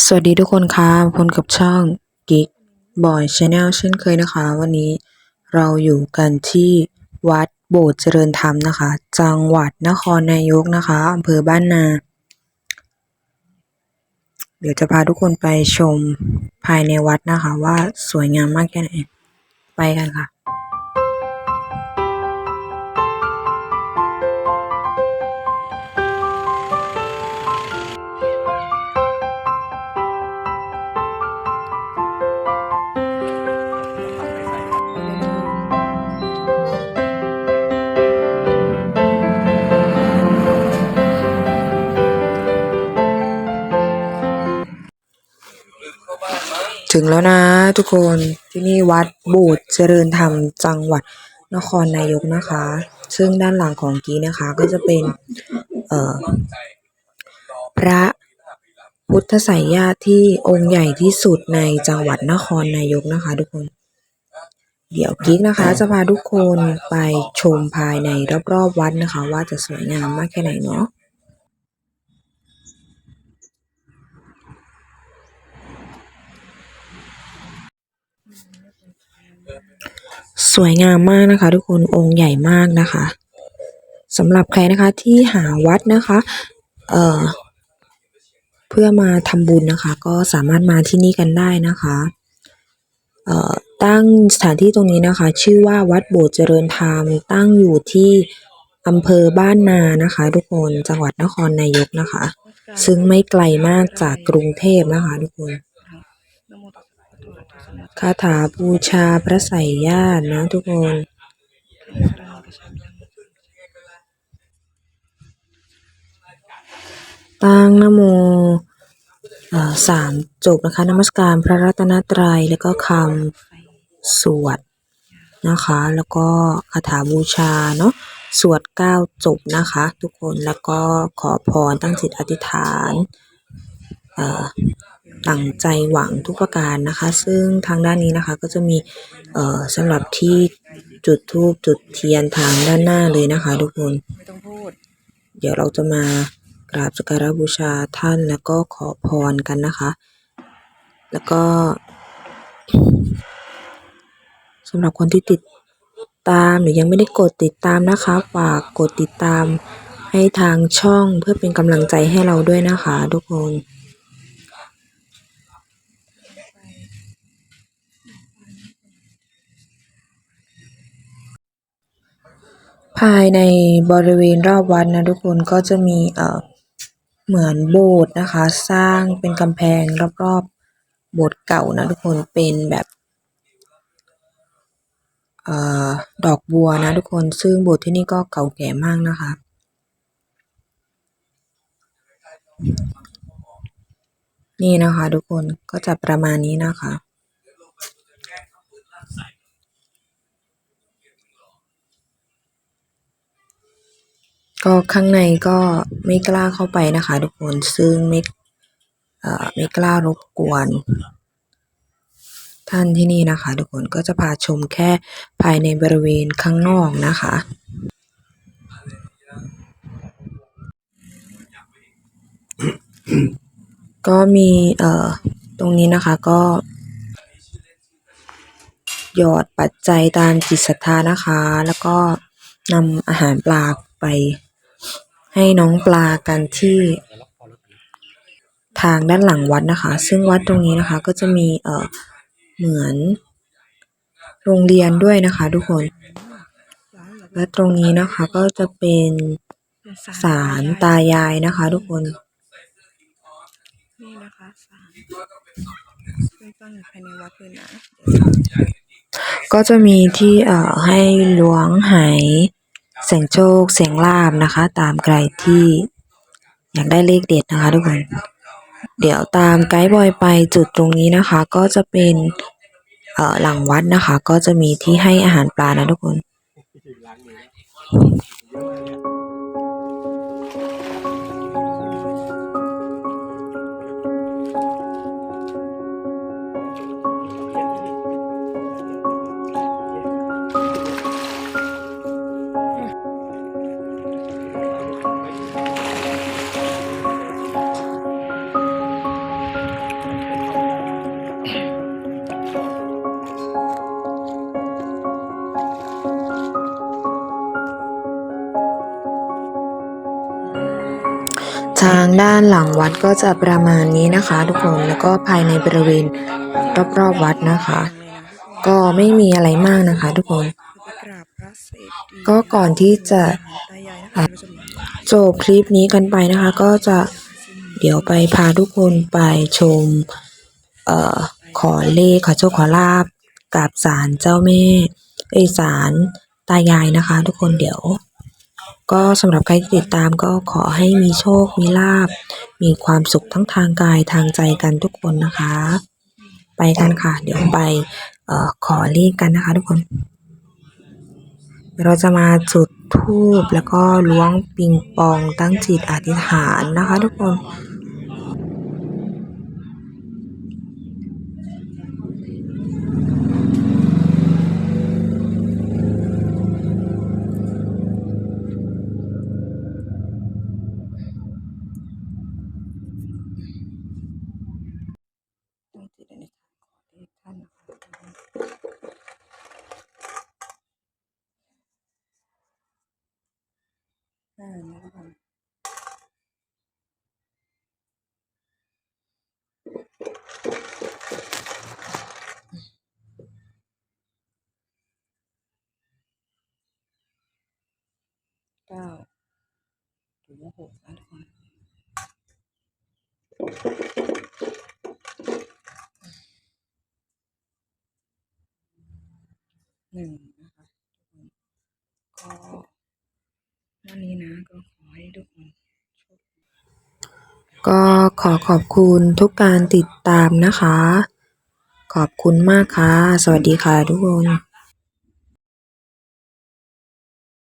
สวัสดีทุกคนค่ะพบกับช่อง Geek Boy Channel เช่นเคยนะคะ วันนี้เราอยู่กันที่วัดโบสถ์เจริญธรรมนะคะ จังหวัดนครนายกนะคะอำเภอบ้านนา เดี๋ยวจะพาทุกคนไปชมภายในวัดนะคะ ว่าสวยงามมากแค่ไหน ไปกันค่ะ ถึงแล้วนะทุกคนที่นี่วัดบสถ์เจริญธรรมจังหวัดนครนายกนะคะ ซึ่งด้านหลังของกี้นะคะก็จะเป็น เอ่อ พระพุทธไสยญาติที่องค์ใหญ่ที่สุดในจังหวัดนครนายกนะคะ ทุกคน เดี๋ยวกิ๊กนะคะ จะพาทุกคนไปชมภายในรอบๆวัดนะคะ ว่าจะสวยงามมากแค่ไหนเนาะ สวยงามมากนะคะ ทุกคนองค์ใหญ่มากนะคะสำหรับใครนะคะที่หาวัดนะคะเอ่อเพื่อมาทำบุญนะคะ ก็สามารถมาที่นี่กันได้นะคะเอ่อตั้งสถานที่ตรงนี้นะคะ ชื่อว่าวัดโบสถ์เจริญธรรมตั้งอยู่ที่อำเภอบ้านนานะคะ ทุกคนจังหวัดนครนายกนะคะ ซึ่งไม่ไกลมากจากกรุงเทพนะคะ ทุกคน คาถาบูชาพระไสยญาตินะทุกคน ตั้งนโม่สามจบนะคะนมัสการพระรัตนตรัยแล้วก็คำสวดนะคะ แล้วก็คาถาบูชาเนาะสวดเก้าจบนะคะ ทุกคนแล้วก็ขอพรตั้งจิตอธิษฐาน เอ่อตั้งใจหวังทุกประการนะคะ ซึ่งทางด้านนี้นะคะก็จะมีเอ่อสำหรับที่จุดธูปจุดเทียนทางด้านหน้าเลยนะคะ ทุกคน ไม่ต้องพูด เดี๋ยวเราจะมากราบสักการะบูชาท่านแล้วก็ขอพรกันนะคะ แล้วก็สำหรับคนที่ติดตามหรือยังไม่ได้กดติดตามนะคะฝากกดติดตามให้ทางช่องเพื่อเป็นกำลังใจให้เราด้วยนะคะ ทุกคน ภายในบริเวณรอบวัดนะทุกคนก็จะมีเอ่อเหมือนโบสถ์นะคะ สร้างเป็นกำแพงรอบๆโบสถ์เก่านะทุกคนเป็นแบบเอ่อดอกบัวนะทุกคนซึ่งโบสถ์ที่นี่ก็เก่าแก่มากนะคะ นี่นะคะทุกคนก็จะประมาณนี้นะคะ ก็ข้างในก็ไม่กล้าเข้าไปนะคะทุกคน ซึ่งไม่เอ่อไม่กล้ารบกวน ท่านที่นี่นะคะ ทุกคนก็จะพาชมแค่ภายในบริเวณข้างนอกนะคะก็มีเอ่อตรงนี้นะคะก็ หยอดปัจจัยตามจิตศรัทธานะคะ แล้วก็นำอาหารปลาไป ให้น้องปลากันที่ทางด้านหลังวัดนะคะ ซึ่งวัดตรงนี้นะคะก็จะมีเอ่อเหมือนโรงเรียนด้วยนะคะทุกคน และตรงนี้นะคะก็จะเป็นศาลตายายนะคะทุกคนนี่นะคะศาลซึ่งตั้งอยู่ภายในวัดเลยนะก็จะมีที่เอ่อให้ล้วงไห เสียงโชคเสียงลาบนะคะ ตามใครที่อยากได้เลขเด็ดนะคะทุกคน เดี๋ยวตามไกด์บอยไปจุดตรงนี้นะคะ ก็จะเป็นเอ่อหลังวัดนะคะ ก็จะมีที่ให้อาหารปลานะทุกคน ทางด้านหลังวัดก็จะประมาณนี้นะคะ ทุกคนแล้วก็ภายในบริเวณรอบๆวัดนะคะ ก็ไม่มีอะไรมากนะคะ ทุกคน ก็ก่อนที่จะะจบคลิปนี้กันไปนะคะ ก็จะเดี๋ยวไปพาทุกคนไปชมเอ่อขอเลขขอโชคขอลาบกับศาลเจ้าแม่เอศาลตายายนะคะ ทุกคนเดี๋ยว ก็สำหรับใครที่ติดตามก็ขอให้มีโชค มีลาบ มีความสุขทั้งทางกายทางใจกันทุกคนนะคะ ไปกันค่ะ เดี๋ยวไปเอ่อขอเลขกันนะคะทุกคน เราจะมาจุดธูปแล้วก็ล้วงปิงปองตั้งจิตอธิษฐานนะคะ ทุกคน ตั้งจิตอธิษฐานขอเลขท่านนะคะอ่านะคะเก้าหรือว่าหกนะทุกคนหนึ่งนะคะทุกคนก็วันนี้นะก็ขอให้ทุกคนโชคดี ก็ขอขอบคุณทุกการติดตามนะคะ ขอบคุณมากค่ะ สวัสดีค่ะทุกคน